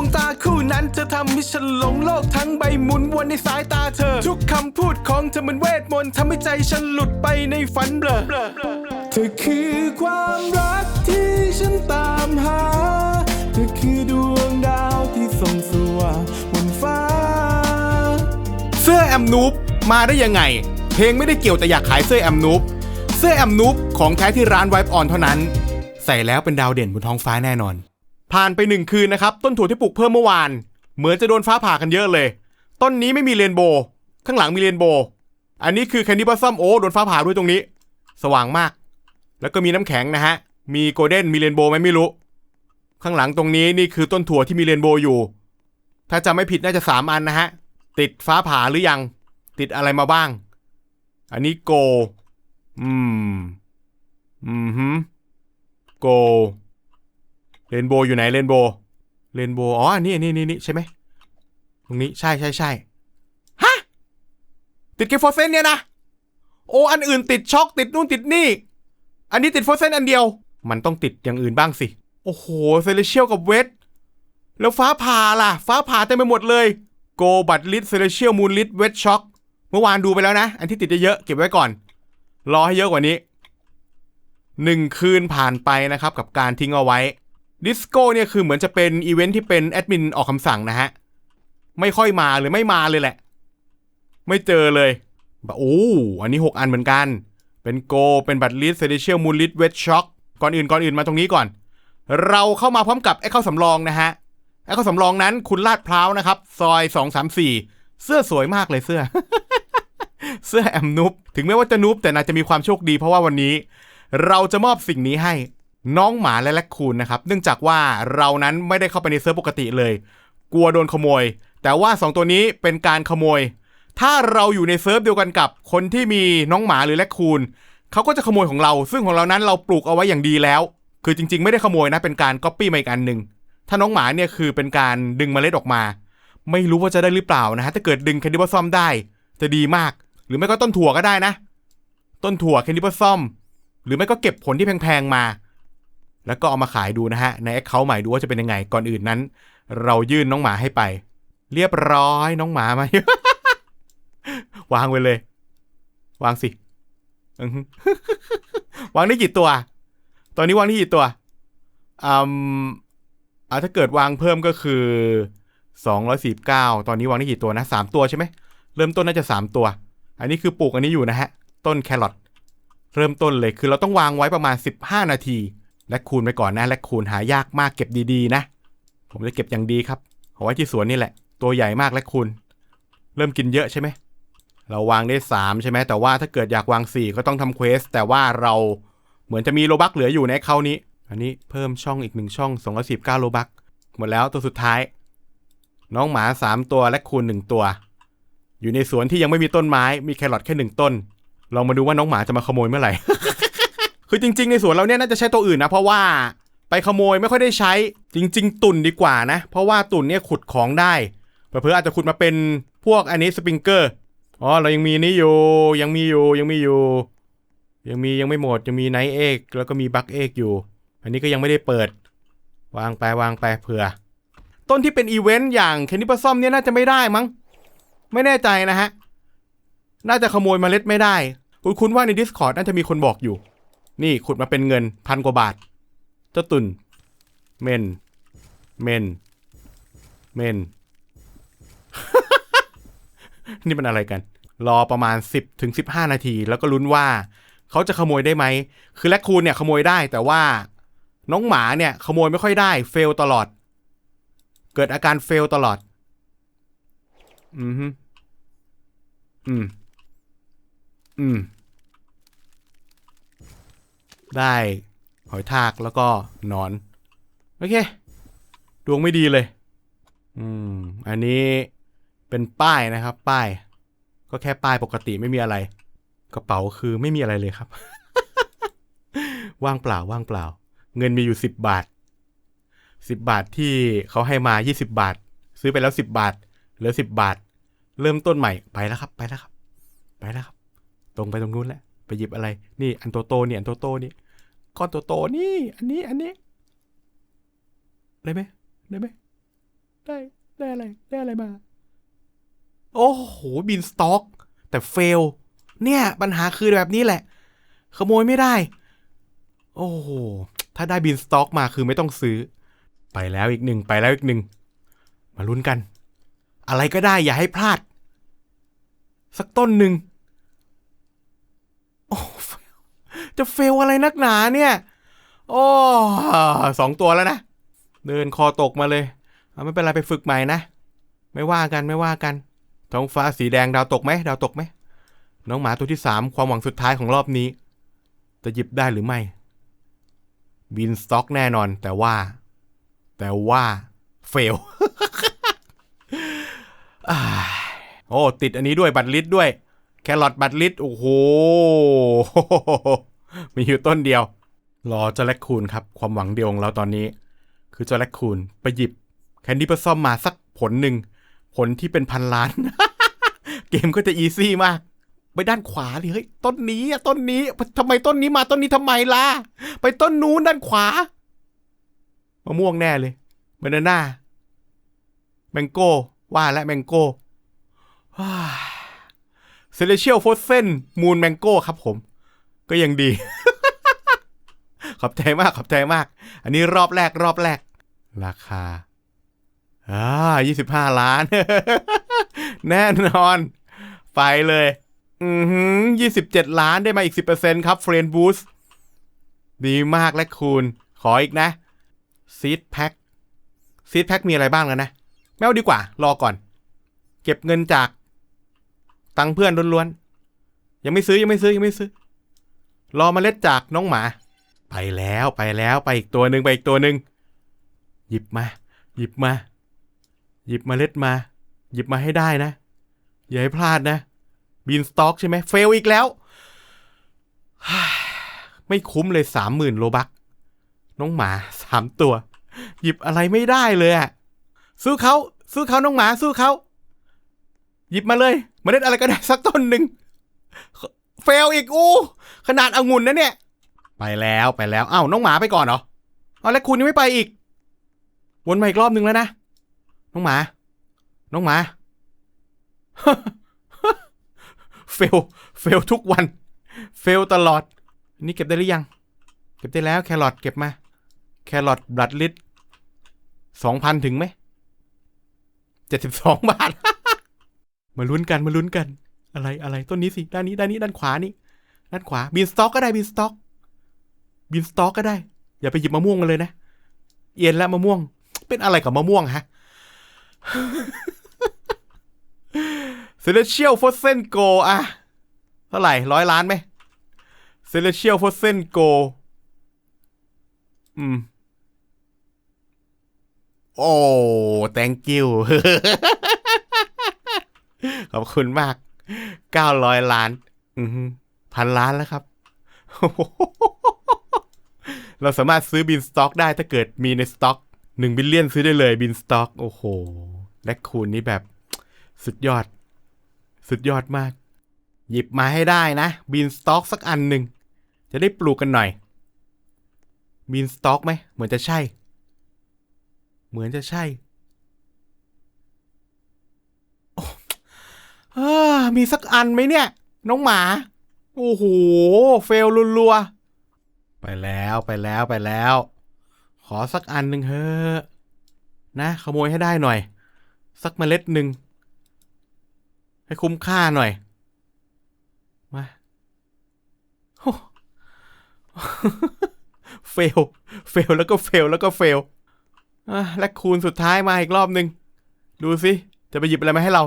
วงตาคู่นั้นจะทำให้ฉันหลงโลกทั้งใบหมุนวนในสายตาเธอ ทุกคำพูดของเธอมันเวทมนต์ทำให้ใจฉันหลุดไปในฝันเบลอเธอคือความรักที่ฉันตามหา เธอคือดวงดาวที่ส่องสว่างบนฟ้า เสื้อแอมนูบมาได้ยังไง เพลงไม่ได้เกี่ยวแต่อยากขายเสื้อแอมนูบเสื้อแอมนูบของแท้ที่ร้านไวป์ออนเท่านั้น ใส่แล้วเป็นดาวเด่นบนท้องฟ้าแน่นอน ผ่านไปหนึ่งคืนนะครับ ต้นถั่วที่ปลูกเพิ่มเมื่อวาน เหมือนจะโดนฟ้าผ่ากันเยอะเลย ต้นนี้ไม่มีเรนโบว์ข้างหลังมีเรนโบว์อันนี้คือแคนดี้บัซซัมโอ้โดนฟ้าผ่าด้วยตรงนี้ สว่างมาก แล้วก็มีน้ำแข็งนะฮะ มีโกลเด้นมีเรนโบว์ไหมไม่รู้ ข้างหลังตรงนี้นี่คือต้นถั่วที่มีเรนโบว์อยู่ ถ้าจำไม่ผิดน่าจะสามอันนะฮะ ติดฟ้าผ่าหรือยัง ติดอะไรมาบ้าง อันนี้โก อืม อืมฮึโก เรนโบว์อยู่ไหนเรนโบว์เรนโบว์อ๋ออันนี้อันนี้นี่นี่ใช่ไหมตรงนี้ใช่ใช่ใช่ฮะติดเกฟโฟเซนเนี่ยนะโอ้อันอื่นติดช็อกติดนู่นติดนี่ อันนี้ติดโฟเซนอันเดียว มันต้องติดอย่างอื่นบ้างสิ โอ้โหเซเลเชียลกับเวทแล้วฟ้าผ่าล่ะ ฟ้าผ่าเต็มไปหมดเลยโกบัตลิทเซเลเชียลมูนลิทเวทช็อคเมื่อวานดูไปแล้วนะ อันที่ติดเยอะเก็บไว้ก่อน รอให้เยอะกว่านี้หนึ่งคืนผ่านไปนะครับ กับการทิ้งเอาไว้ ดิสโก้เนี่ยคือเหมือนจะเป็นอีเวนท์ที่เป็นแอดมินออกคำสั่งนะฮะ ไม่ค่อยมาหรือไม่มาเลยแหละ ไม่เจอเลยบโอ้อันนี้ 6 อันเหมือนกัน เป็นโก เป็นบัตลิทเซเลเชียลมูนลิทเวทช็อคก่อนอื่นก่อนอื่นมาตรงนี้ก่อน เราเข้ามาพร้อมกับไอ้ข้าวสำรองนะฮะ ไอ้ข้าวสำรองนั้นคุณลาดพร้าวนะครับ ซอย 234 เสื้อสวยมากเลยเสื้อ เสื้อแอมนุบถึงแม้ว่าจะนุบแต่น่าจะมีความโชคดีเพราะว่าวันนี้ เราจะมอบสิ่งนี้ให้ น้องหมาและแลคคูนนะครับ เนื่องจากว่าเรานั้นไม่ได้เข้าไปในเซิร์ฟปกติเลย กลัวโดนขโมย แต่ว่า 2 ตัวนี้เป็นการขโมย ถ้าเราอยู่ในเซิร์ฟเดียวกันกับคนที่มีน้องหมาหรือแลคคูนเขาก็จะขโมยของเรา ซึ่งของเรานั้นเราปลูกเอาไว้อย่างดีแล้ว คือจริง ๆ ไม่ได้ขโมยนะ เป็นการก๊อปปี้มาอีกอันหนึ่งถ้าน้องหมาเนี่ยคือเป็นการดึงเมล็ดออกมา ไม่รู้ว่าจะได้หรือเปล่านะฮะถ้าเกิดดึงแคนดี้บอซอมได้ จะดีมาก หรือไม่ก็ต้นถั่วก็ได้นะ ต้นถั่วแคนดี้บอซอมหรือไม่ก็เก็บผลที่แพงๆมา แล้วก็เอามาขายดูนะฮะ ในแอคเคาท์ใหม่ดูว่าจะเป็นยังไง ก่อนอื่นนั้น เรายื่นน้องหมาให้ไป เรียบร้อยน้องหมามา วางไว้เลย วางสิวางได้กี่ตัว ตอนนี้วางได้กี่ตัวอืมอ่าถ้าเกิดวางเพิ่มก็คือ249ตอนนี้วางได้กี่ตัวนะ3ตัวใช่ไหม เริ่มต้นน่าจะ3ตัว อันนี้คือปลูกอันนี้อยู่นะฮะ ต้นแครอท เริ่มต้นเลยคือเราต้องวางไว้ประมาณ15นาที และคูณไปก่อนนะและคูณหายากมากเก็บดีๆนะ ผมจะเก็บอย่างดีครับเอาไว้ที่สวนนี่แหละ ตัวใหญ่มากและคูณเริ่มกินเยอะใช่ไหมเราวางได้ 3 ใช่ไหมแต่ว่าถ้าเกิดอยากวาง 4 ก็ต้องทำเควสแต่ว่าเราเหมือนจะมีโลบักเหลืออยู่ในเขานี้ อันนี้เพิ่มช่องอีกหนึ่งช่อง219โลบักหมดแล้วตัวสุดท้าย น้องหมา 3 ตัวและคูณ 1 ตัว อยู่ในสวนที่ยังไม่มีต้นไม้มีแครอทแค่หนึ่งต้น ลองมาดูว่าน้องหมาจะมาขโมยเมื่อไหร่ คือจริง ๆ ในสวนเราเนี่ยน่าจะใช้ตัวอื่นนะ เพราะว่าไปขโมยไม่ค่อยได้ใช้จริง ๆ ตุ่นดีกว่านะ เพราะว่าตุ่นเนี่ยขุดของได้เผื่อๆอาจจะขุดมาเป็นพวกอันนี้สปริงเกอร์อ๋อเรายังมีนี่อยู่ยังมีอยู่ยังมีอยู่ ยังมียังไม่หมดยังมีไนท์เอกแล้วก็มีบักเอกอยู่ อันนี้ก็ยังไม่ได้เปิด วางไปวางไปเผื่อ ต้นที่เป็นอีเวนต์อย่างแคนดี้ปซอมเนี่ยน่าจะไม่ได้มั้งไม่แน่ใจนะฮะ น่าจะขโมยมเมล็ดไม่ได้ คุณคุณว่าใน Discord น่าจะมีคนบอกอยู่ นี่ขุดมาเป็นเงินพันกว่าบาท เจ้าตุนเมน เมน เมน นี่มันอะไรกัน รอประมาณ 10ถึง15 นาที แล้วก็ลุ้นว่า เขาจะขโมยได้ไหม คือแลคคูนเนี่ยขโมยได้แต่ว่า น้องหมาเนี่ย ขโมยไม่ค่อยได้ เฟลตลอด เกิดอาการเฟลตลอด อืมอืม อืม ได้หอยทากแล้วก็นอน โอเค ดวงไม่ดีเลย อืม อันนี้เป็นป้ายนะครับ ป้าย ก็แค่ป้ายปกติไม่มีอะไร กระเป๋าคือไม่มีอะไรเลยครับ ว่างเปล่าว่างเปล่า เงินมีอยู่สิบบาทสิบบาทที่เขาให้มายี่สิบาท ซื้อไปแล้วสิบบาทเหลือสิบบาท เริ่มต้นใหม่ไปแล้วครับ ไปแล้วครับ ไปแล้วครับ ตรงไปตรงนู้นแหละ ไปหยิบอะไร นี่อันโตโตนี่อันโตโตนี่ก้อนโตโตนี่ อันนี้อันนี้ได้ไหมได้ไหมได้ได้อะไรได้อะไรมา โอ้โหบินสต็อก แต่เฟล เนี่ย ปัญหาคือแบบนี้แหละ ขโมยไม่ได้ โอ้โหถ้าได้บินสต็อกมาคือไม่ต้องซื้อ ไปแล้วอีกหนึ่งไปแล้วอีกหนึ่งมาลุ้นกัน อะไรก็ได้อย่าให้พลาด สักต้นหนึ่ง โอ้เฟลจะเฟลอะไรนักหนาเนี่ย โอ้สองตัวแล้วนะ เดินคอตกมาเลยเอาไม่เป็นไรไปฝึกใหม่นะ ไม่ว่ากันไม่ว่ากัน ท้องฟ้าสีแดงดาวตกไหมดาวตกไหม น้องหมาตัวที่สามความหวังสุดท้ายของรอบนี้ จะหยิบได้หรือไม่ บินสต็อกแน่นอน แต่ว่า แต่ว่าเฟลโอ้ติดอันนี้ด้วยบัตรลิสด้วย แครอทบัตรลิสโอ้โห มีอยู่ต้นเดียว รอเจ้าแรคคูนครับ ความหวังเดียวของเราตอนนี้ คือเจ้าแรคคูนไปหยิบแคนดี้ปซ่อมมาสักผลหนึ่ง ผลที่เป็นพันล้าน เกมก็จะอีซี่มาก ไปด้านขวาดิเฮ้ย ต้นนี้อะต้นนี้ทำไมต้นนี้มาต้นนี้ทำไมล่ะ ไปต้นนู้นด้านขวามะม่วงแน่เลยบานาน่าแมงโก้ ว่าและแมงโก้ เซเลเชียลโฟเซนมูนแมงโก้ครับผม ก็ยังดี ขอบใจมากขอบใจมาก อันนี้รอบแรกรอบแรก ราคาอ่ายี่สิบห้าล้าน แน่นอน ไปเลย อือหือยี่สิบเจ็ดล้านได้มาอีกสิบเปอร์เซ็นครับเฟรนบูสดีมากและคูณ ขออีกนะซีดแพ็คซีดแพ็คมีอะไรบ้างแล้วนะ ไม่เอาดีกว่า รอก่อน เก็บเงินจาก ตังเพื่อนล้วนๆ ยังไม่ซื้อยังไม่ซื้อยังไม่ซื้อ รอเมล็ดจากน้องหมา ไปแล้วไปแล้วไปอีกตัวหนึ่งไปอีกตัวหนึ่งหยิบมา หยิบมา หยิบเมล็ดมา หยิบมาให้ได้นะ อย่าให้พลาดนะบีนสต็อกใช่ไหมเฟลอีกแล้ว ไม่คุ้มเลยสามหมื่นโลบัก น้องหมาสามตัว หยิบอะไรไม่ได้เลยอะสู้เขาสู้เขาน้องหมาสู้เขา หยิบมาเลยเมาเล็ดอะไรก็ได้สักต้นหนึ่งเฟลอีกอู้ขนาดองุ่นนะเนี่ย ไปแล้วไปแล้วอ้าวน้องหมาไปก่อนเหรอเอาแล้วคุณยังไม่ไปอีก วนมาอีกรอบนึงแล้วนะ น้องหมา น้องหมา เฟลเฟลทุกวัน เฟลตลอด นี่เก็บได้หรือยัง เก็บได้แล้วแครอทเก็บมา แครอทบลัดลิตสองพันถึงไหมเจ็ดสิบสองบาท มาลุ้นกันมาลุ้นกัน อะไรอะไรต้นนี้สิด้านนี้ด้านนี้ด้านขวานี่ด้านขวาบีนสต็อกก็ได้บีนสต็อกบีนสต็อกก็ได้ อย่าไปหยิบมะม่วงมาเลยนะเอียนและมะม่วง เป็นอะไรกับมะม่วงฮะเซเลเชียลฟอสเซนโกอะเท่าไหร่ร้อยล้านไหมเซเลเชียลฟอสเซนโกอืม โอ้ thank you ขอบคุณมาก900ล้าน อืพันล้านแล้วครับ เราสามารถซื้อบินสต็อกได้ถ้าเกิดมีในสต็อกหนึ่งบิลเลียนซื้อได้เลยบินสต็อก โอ้โห และคูณนี้แบบสุดยอด สุดยอดมาก หยิบมาให้ได้นะ บินสต็อกสักอันหนึ่ง จะได้ปลูกกันหน่อย บินสต็อกไหม เหมือนจะใช่ เหมือนจะใช่โอ้อ่า มีสักอันไหมเนี่ย น้องหมา โอ้โห เฟลรัวๆ ไปแล้วไปแล้วไปแล้ว ขอสักอันหนึ่งเถอนะ ขโมยให้ได้หน่อย สักเมล็ดหนึ่ง ให้คุ้มค่าหน่อย มาโอ้เฟล เฟลแล้วก็เฟลแล้วก็เฟลและคูณสุดท้ายมาอีกรอบหนึ่ง ดูสิ จะไปหยิบอะไรมาให้เรา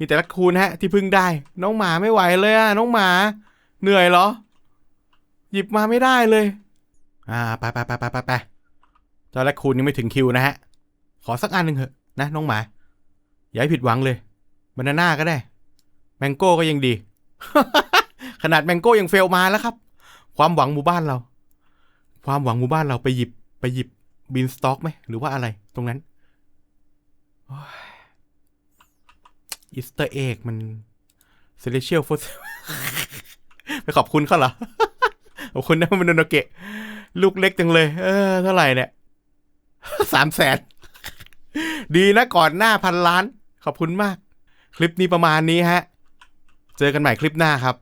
มีแต่ละคูณฮะ ที่พึ่งได้ น้องหมาไม่ไหวเลยอะน้องหมา เหนื่อยเหรอ หยิบมาไม่ได้เลย อ่าไปไปไปไปไปไปเจ้าและคูณยังไม่ถึงคิวนะฮะ ขอสักอันหนึ่งเถอะนะน้องหมา อย่าให้ผิดหวังเลยบานาน่าก็ได้ แมงโก้ก็ยังดี ขนาดแมงโก้ยังเฟลมาแล้วครับ ความหวังหมู่บ้านเรา ความหวังหมู่บ้านเราไปหยิบไปหยิบบินสต็อกไหมหรือว่าอะไรตรงนั้น อีสเตอร์เอกมันเซเลเชียลฟไปขอบคุณเขาเหรอ ขอบคุณนะมันโนเกะ ลูกเล็กจังเลย เออ เท่าไหร่เนี่ยสามแสน ดีนะก่อนหน้าพันล้าน ขอบคุณมาก คลิปนี้ประมาณนี้ฮะ เจอกันใหม่คลิปหน้าครับ